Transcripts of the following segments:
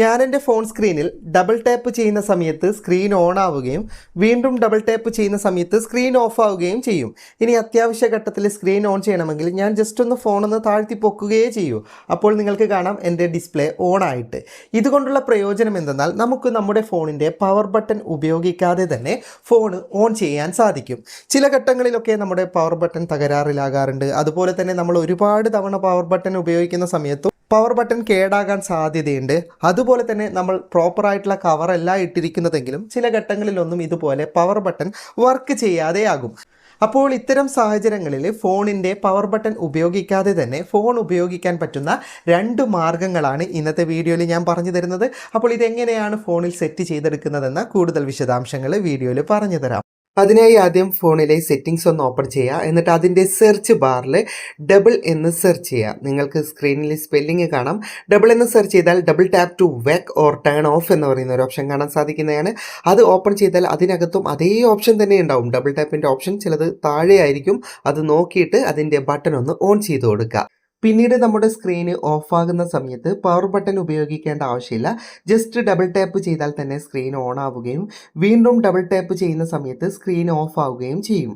ഞാൻ എന്റെ ഫോൺ സ്ക്രീനിൽ ഡബിൾ ടാപ്പ് ചെയ്യുന്ന സമയത്ത് സ്ക്രീൻ ഓൺ ആവുകയും വീണ്ടും ഡബിൾ ടാപ്പ് ചെയ്യുന്ന സമയത്ത് സ്ക്രീൻ ഓഫ് ആവുകയും ചെയ്യും. ഇനി അത്യാവശ്യ ഘട്ടത്തിൽ സ്ക്രീൻ ഓൺ ചെയ്യണമെങ്കിൽ ഞാൻ ജസ്റ്റ് ഒന്ന് ഫോൺ ഒന്ന് താഴ്ത്തി പൊക്കുകയേ ചെയ്യൂ. അപ്പോൾ നിങ്ങൾക്ക് കാണാം എന്റെ ഡിസ്പ്ലേ ഓൺ ആയിട്ട്. ഇതുകൊണ്ടുള്ള പ്രയോജനം എന്തെന്നാൽ നമുക്ക് നമ്മുടെ ഫോണിന്റെ പവർ ബട്ടൺ ഉപയോഗിക്കാതെ തന്നെ ഫോൺ ഓൺ ചെയ്യാൻ സാധിക്കും. ചില ഘട്ടങ്ങളിലൊക്കെ നമ്മുടെ പവർ ബട്ടൺ തകരാറിലാകാറുണ്ട്. അതുപോലെ തന്നെ നമ്മൾ ഒരുപാട് തവണ പവർ ബട്ടൺ ഉപയോഗിക്കുന്ന സമയത്തും പവർ ബട്ടൺ കേടാകാൻ സാധ്യതയുണ്ട്. അതുപോലെ തന്നെ നമ്മൾ പ്രോപ്പറായിട്ടുള്ള കവറല്ല ഇട്ടിരിക്കുന്നതെങ്കിലും ചില ഘട്ടങ്ങളിലൊന്നും ഇതുപോലെ പവർ ബട്ടൺ വർക്ക് ചെയ്യാതെ ആകും അപ്പോൾ ഇത്തരം സാഹചര്യങ്ങളിൽ ഫോണിന്റെ പവർ ബട്ടൺ ഉപയോഗിക്കാതെ തന്നെ ഫോൺ ഉപയോഗിക്കാൻ പറ്റുന്ന രണ്ട് മാർഗങ്ങളാണ് ഇന്നത്തെ വീഡിയോയിൽ ഞാൻ പറഞ്ഞു തരുന്നത്. അപ്പോൾ ഇതെങ്ങനെയാണ് ഫോണിൽ സെറ്റ് ചെയ്തെടുക്കുന്നതെന്ന കൂടുതൽ വിശദാംശങ്ങൾ വീഡിയോയിൽ പറഞ്ഞു തരാം. അതിനായി ആദ്യം ഫോണിലെ സെറ്റിംഗ്സ് ഒന്ന് ഓപ്പൺ ചെയ്യുക. എന്നിട്ട് അതിന്റെ സെർച്ച് ബാറിൽ ഡബിൾ എന്ന് സെർച്ച് ചെയ്യുക. നിങ്ങൾക്ക് സ്ക്രീനിൽ സ്പെല്ലിംഗ് കാണാം. ഡബിൾ എന്ന് സെർച്ച് ചെയ്താൽ double tap to wake or turn off എന്ന് പറയുന്ന ഒരു ഓപ്ഷൻ കാണാൻ സാധിക്കുന്നതാണ്. അത് ഓപ്പൺ ചെയ്താൽ അതിനകത്തും അതേ ഓപ്ഷൻ തന്നെ ഉണ്ടാവും. ഡബിൾ ടാപ്പിന്റെ ഓപ്ഷൻ ചിലത് താഴെയായിരിക്കും. അത് നോക്കിയിട്ട് അതിന്റെ ബട്ടൺ ഒന്ന് ഓൺ ചെയ്ത് കൊടുക്കുക. പിന്നീട് നമ്മുടെ സ്ക്രീന് ഓഫാകുന്ന സമയത്ത് പവർ ബട്ടൺ ഉപയോഗിക്കേണ്ട ആവശ്യമില്ല. ജസ്റ്റ് ഡബിൾ ടാപ്പ് ചെയ്താൽ തന്നെ സ്ക്രീൻ ഓൺ ആവുകയും വീണ്ടും ഡബിൾ ടാപ്പ് ചെയ്യുന്ന സമയത്ത് സ്ക്രീൻ ഓഫ് ആവുകയും ചെയ്യും.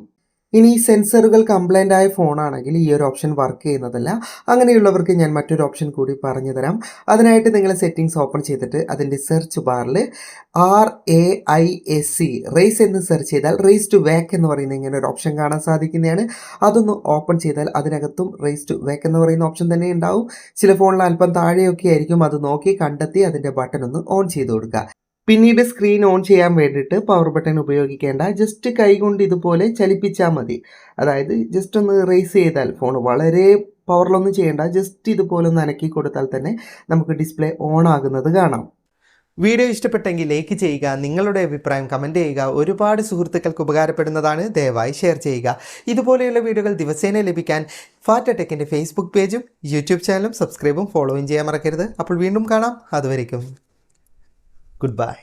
ഇനി സെൻസറുകൾ കംപ്ലൈന്റ് ആയ ഫോണാണെങ്കിൽ ഈ ഒരു ഓപ്ഷൻ വർക്ക് ചെയ്യുന്നതല്ല. അങ്ങനെയുള്ളവർക്ക് ഞാൻ മറ്റൊരു ഓപ്ഷൻ കൂടി പറഞ്ഞു തരാം. അതിനായിട്ട് നിങ്ങൾ സെറ്റിങ്സ് ഓപ്പൺ ചെയ്തിട്ട് അതിന്റെ സെർച്ച് ബാറിൽ R A I S C raise എന്ന് സെർച്ച് ചെയ്താൽ റേസ് ടു വേക്ക് എന്ന് പറയുന്ന ഇങ്ങനെ ഒരു ഓപ്ഷൻ കാണാൻ സാധിക്കുന്നതാണ്. അതൊന്ന് ഓപ്പൺ ചെയ്താൽ അതിനകത്തും റേസ് ടു വേക്ക് എന്ന് പറയുന്ന ഓപ്ഷൻ തന്നെ ഉണ്ടാവും. ചില ഫോണിൽ അല്പം താഴെയൊക്കെ ആയിരിക്കും അത് നോക്കി കണ്ടെത്തി അതിന്റെ ബട്ടൺ ഒന്ന് ഓൺ ചെയ്ത് കൊടുക്കുക. പിന്നീട് സ്ക്രീൻ ഓൺ ചെയ്യാൻ വേണ്ടിയിട്ട് പവർ ബട്ടൺ ഉപയോഗിക്കേണ്ട. ജസ്റ്റ് കൈകൊണ്ട് ഇതുപോലെ ചലിപ്പിച്ചാൽ മതി. അതായത് ജസ്റ്റ് ഒന്ന് റേസ് ചെയ്താൽ ഫോൺ വളരെ പവറിലൊന്നും ചെയ്യേണ്ട. ജസ്റ്റ് ഇതുപോലെ ഒന്ന് അനക്കി കൊടുത്താൽ തന്നെ നമുക്ക് ഡിസ്പ്ലേ ഓൺ ആകുന്നത് കാണാം. വീഡിയോ ഇഷ്ടപ്പെട്ടെങ്കിൽ ലൈക്ക് ചെയ്യുക നിങ്ങളുടെ അഭിപ്രായം കമന്റ് ചെയ്യുക. ഒരുപാട് സുഹൃത്തുക്കൾക്ക് ഉപകാരപ്പെടുന്നതാണ്. ദയവായി ഷെയർ ചെയ്യുക. ഇതുപോലെയുള്ള വീഡിയോകൾ ദിവസേന ലഭിക്കാൻ ഫാറ്റ ടെക്കിന്റെ ഫേസ്ബുക്ക് പേജും യൂട്യൂബ് ചാനലും സബ്സ്ക്രൈബും ഫോളോയും ചെയ്യാൻ മറക്കരുത്. അപ്പോൾ വീണ്ടും കാണാം. അതുവരയ്ക്കും Goodbye.